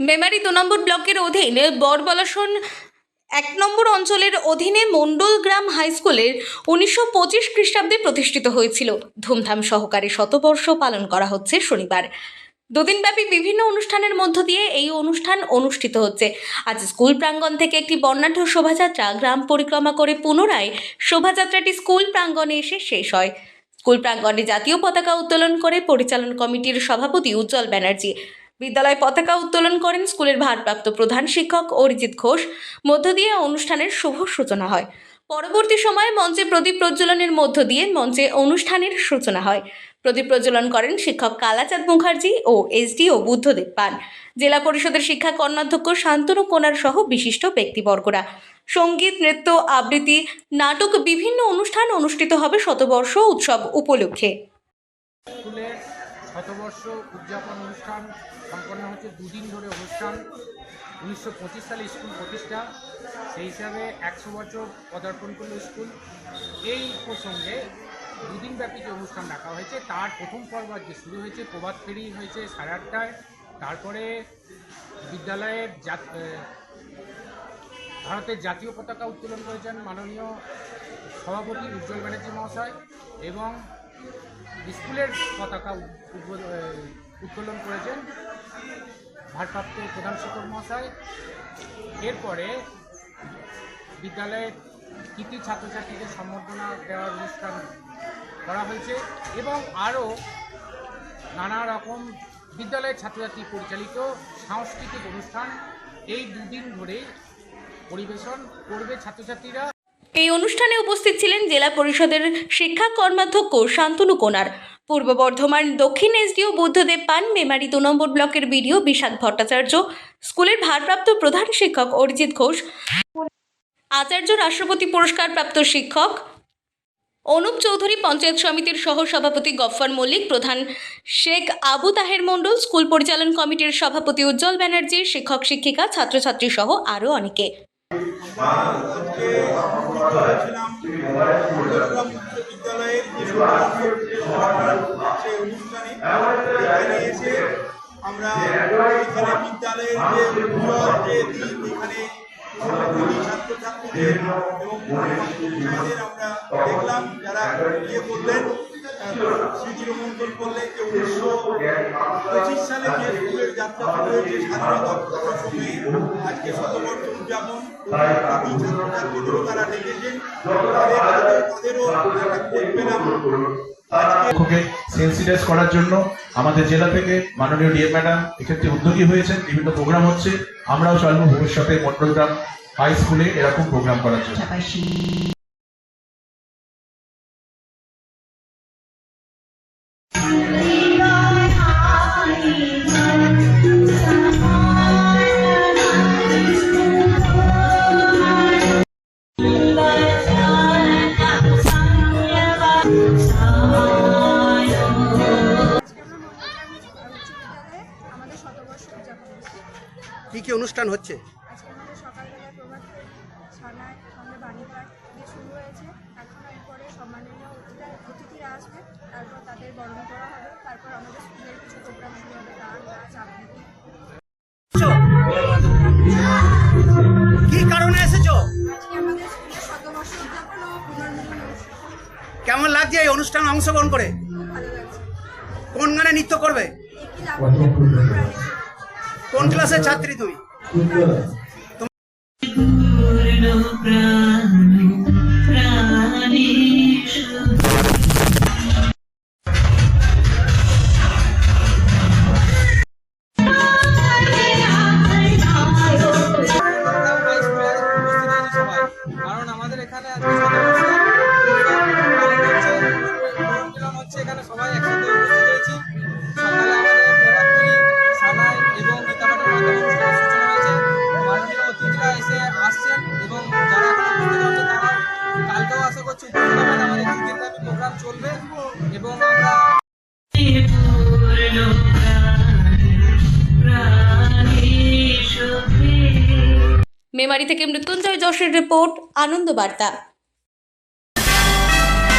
মেমারি দু নম্বর ব্লকের অধীন বরবলাসন এক নম্বর অঞ্চলের অধীনে মণ্ডল গ্রাম হাই স্কুলের উনিশশো পঁচিশ খ্রিস্টাব্দে প্রতিষ্ঠিত হয়েছিল। ধুমধাম সহকারে শতবর্ষ পালন করা হচ্ছে শনিবার। দুদিনব্যাপী বিভিন্ন অনুষ্ঠানের মধ্য দিয়ে এই অনুষ্ঠান অনুষ্ঠিত হচ্ছে। আজ স্কুল প্রাঙ্গণ থেকে একটি বর্ণাঢ্য শোভাযাত্রা গ্রাম পরিক্রমা করে পুনরায় শোভাযাত্রাটি স্কুল প্রাঙ্গণে এসে শেষ হয়। স্কুল প্রাঙ্গণে জাতীয় পতাকা উত্তোলন করে পরিচালন কমিটির সভাপতি উজ্জ্বল ব্যানার্জি বিদ্যালয়ে পতাকা উত্তোলন করেন স্কুলের ভারপ্রাপ্ত প্রধান শিক্ষক অরিজিৎ ঘোষ। মধ্য দিয়ে অনুষ্ঠানের শুভ সূচনা হয়। পরবর্তী সময়ে মঞ্চে প্রদীপ প্রজ্বলনের মধ্য দিয়ে মঞ্চে অনুষ্ঠানের সূচনা হয়। প্রদীপ প্রজ্বলন করেন শিক্ষক কালাচাঁদ মুখার্জি ও এসডিও বুদ্ধদেব পান জেলা পরিষদের শিক্ষা কর্ণাধ্যক্ষ শান্তনু কোনার সহ বিশিষ্ট ব্যক্তিবর্গরা। সংগীত, নৃত্য, আবৃত্তি, নাটক বিভিন্ন অনুষ্ঠান অনুষ্ঠিত হবে শতবর্ষ উৎসব উপলক্ষে। শতবর্ষ উদযাপন অনুষ্ঠান সম্পন্ন হচ্ছে, দুদিন ধরে অনুষ্ঠান। উনিশশো পঁচিশ সালে স্কুল প্রতিষ্ঠা, সেই হিসাবে একশো বছর পদার্পণ করল স্কুল। এই প্রসঙ্গে দুদিন ব্যাপী যে অনুষ্ঠান রাখা হয়েছে, তার প্রথম পর্ব আজকে শুরু হয়েছে, প্রভাত ফেরি হয়েছে সাড়ে আটটায়। তারপরে বিদ্যালয়ের ভারতের জাতীয় পতাকা উত্তোলন করেছেন মাননীয় সভাপতি উজ্জ্বল ব্যানার্জি মহাশয় এবং স্কুলের পতাকা উত্তোলন করেছেন ভারপ্রাপ্ত প্রধান শিক্ষক মহাশয়। এরপরে বিদ্যালয়ের কৃতি ছাত্রছাত্রীদের সম্বর্ধনা দেওয়ার অনুষ্ঠান করা হয়েছে এবং আরও নানা রকম বিদ্যালয়ের ছাত্রছাত্রী পরিচালিত সাংস্কৃতিক অনুষ্ঠান এই দুদিন ধরেই পরিবেশন করবে ছাত্রছাত্রীরা। এই অনুষ্ঠানে উপস্থিত ছিলেন জেলা পরিষদের শিক্ষা কর্মাধ্যক্ষ শান্তনু কোনার, পূর্ব বর্ধমান দক্ষিণ এসডিও বুদ্ধদেব পান, মেমারি দু নম্বর ব্লকের বিডিও বিশাখ ভট্টাচার্য, স্কুলের ভারপ্রাপ্ত প্রধান শিক্ষক অরিজিৎ ঘোষ, আচার্য রাষ্ট্রপতি পুরস্কার প্রাপ্ত শিক্ষক অনুপ চৌধুরী, পঞ্চায়েত সমিতির সহ সভাপতি গফফর মল্লিক, প্রধান শেখ আবু তাহের মণ্ডল, স্কুল পরিচালন কমিটির সভাপতি উজ্জ্বল ব্যানার্জি, শিক্ষক শিক্ষিকা, ছাত্রছাত্রী সহ আরও অনেকে। সমাবেশের সেই অনুষ্ঠানে এখানে আমরা এখানে বিদ্যালয়ের যে যে দিন এখানে আমরা দেখলাম যারা ইয়ে করলেন স্মৃতিরোমন্থন করলেন যে উনিশশো পঁচিশ সালে যে স্কুলের যাত্রা শুরু হয়েছে স্বাধীনতা প্রসঙ্গে আজকে শতবর্ষ উদযাপন তারা তাদের- তাদেরও সেন্সিটাইজ করার জন্য আমাদের জেলা থেকে মাননীয় ডিএম ম্যাডাম এক্ষেত্রে উদ্যোগী হয়েছেন, বিভিন্ন প্রোগ্রাম হচ্ছে। আমরাও চাইব ভবিষ্যতে মন্ডলগ্রাম হাই স্কুলে এরকম প্রোগ্রাম করার জন্য। কি কি অনুষ্ঠান হচ্ছে? আজকে আমাদের সকালবেলায় প্রভাত ফেরি সঙ্গে বাণীপাঠ দিয়ে শুরু হয়েছে। এখন এরপরে সম্মাননীয় অতিথিরা অতিথিরা আসবে। তারপর তাদের বরণ করা হবে। তারপর আমাদের স্কুলের কিছু প্রোগ্রাম শুরু হবে। গান নাচ আবৃত্তি। কি কারণে এসেছ? আজকে আমাদের স্কুলের শতবর্ষ উদযাপন ও পুনর্মিলন অনুষ্ঠান। কেমন লাগছে এই অনুষ্ঠানে অংশগ্রহণ করে? খুব ভালো লাগছে। কোন গানে নৃত্য করবে? একই কোন ক্লাসের ছাত্রী তুমি প্রোগ্রাম চলবে এবং মেমারি থেকে মৃত্যুঞ্জয় যশের রিপোর্ট আনন্দ বার্তা।